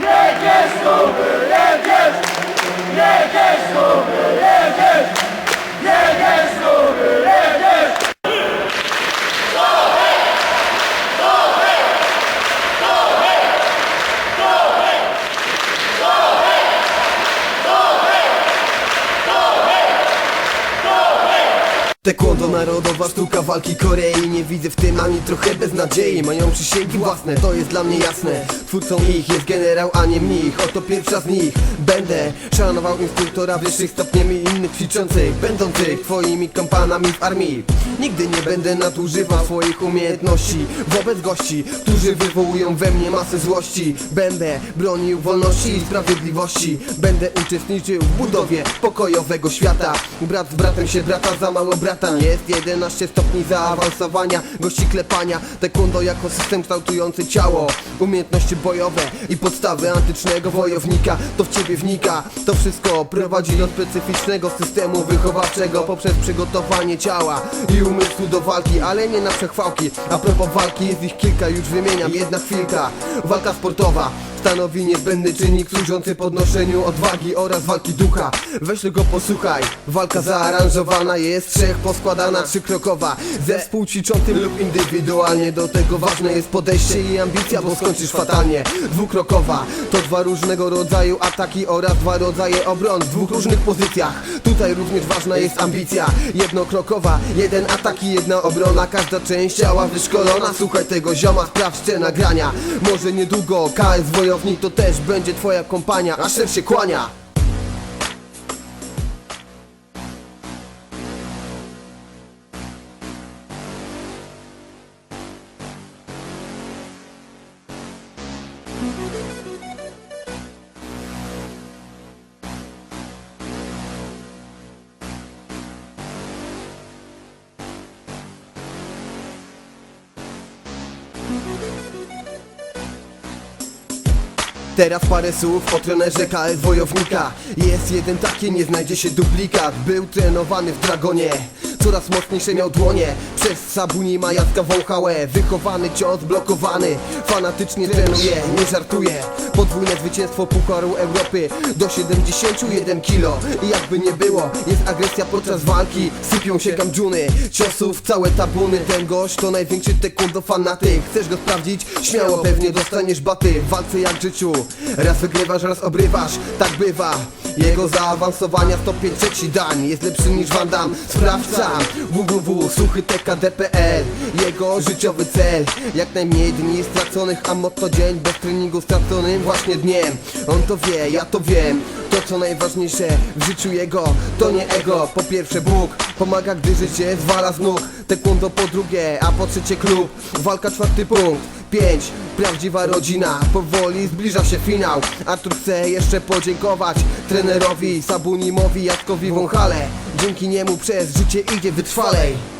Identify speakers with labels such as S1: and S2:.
S1: Niech jest zdrowy, niech jest, niech jest zdrowy. Taekwondo narodowa sztuka walki Korei. Nie widzę w tym ani trochę beznadziei. Mają przysięgi własne, to jest dla mnie jasne. Twórcą ich jest generał, a nie mnich. Oto pierwsza z nich. Będę szanował instruktora wyższych stopniami innych ćwiczących. Będących twoimi kompanami w armii. Nigdy nie będę nadużywał swoich umiejętności Wobec gości, którzy wywołują we mnie masę złości. Będę bronił wolności i sprawiedliwości. Będę uczestniczył w budowie pokojowego świata. Brat z bratem się brata za mało brata Jest 11 stopni zaawansowania Gości klepania Taekwondo jako system kształtujący ciało. Umiejętności bojowe i podstawy antycznego wojownika To w ciebie wnika. To wszystko prowadzi do specyficznego systemu wychowawczego Poprzez przygotowanie ciała i umysłu do walki Ale nie na przechwałki. A propos walki jest ich kilka już wymieniam. Jedna chwilka. Walka sportowa Stanowi niezbędny czynnik służący podnoszeniu odwagi oraz walki ducha. Weź tego posłuchaj. Walka zaaranżowana jest trzech poskładana trzykrokowa. Zespół ćwiczący lub indywidualnie. Do tego ważne jest podejście i ambicja, bo skończysz fatalnie. Dwukrokowa. To dwa różnego rodzaju ataki oraz dwa rodzaje obron W dwóch różnych pozycjach. Tutaj również ważna jest ambicja. Jednokrokowa, jeden atak i jedna obrona. Każda część ciała wyszkolona. Słuchaj tego zioma, sprawdźcie nagrania. Może niedługo KS To też będzie twoja kompania A szef się kłania Teraz parę słów o trenerze KS Wojownika. Jest jeden taki, nie znajdzie się duplikat Był trenowany w Dragonie Coraz mocniejsze miał dłonie. Przez Sabuni Majacka wąchałe. Wychowany cios blokowany. Fanatycznie trenuje, nie żartuje. Podwójne zwycięstwo Pucharu Europy. Do 71 kilo. I jakby nie było, jest agresja podczas walki. Sypią się gamdżuny Ciosów całe tabuny. Ten gość to największy taekwondo fanatyk. Chcesz go sprawdzić? Śmiało pewnie dostaniesz baty. W walce jak w życiu. Raz wygrywasz, raz obrywasz. Tak bywa jego zaawansowania stopień trzeci dań Jest lepszy niż Van Damme. Sprawdź sam www.suchytkd.pl Jego życiowy cel. Jak najmniej dni straconych A motto dzień bez treningu straconym właśnie dniem. On to wie, ja to wiem. To co najważniejsze w życiu jego To nie ego. Po pierwsze Bóg Pomaga gdy życie zwala z nóg. Taekwondo po drugie, a po trzecie klub. Walka czwarty punkt 5. Prawdziwa rodzina, powoli zbliża się finał. Artur chce jeszcze podziękować trenerowi Sabunimowi, Jackowi Wąchale. Dzięki niemu przez życie idzie wytrwalej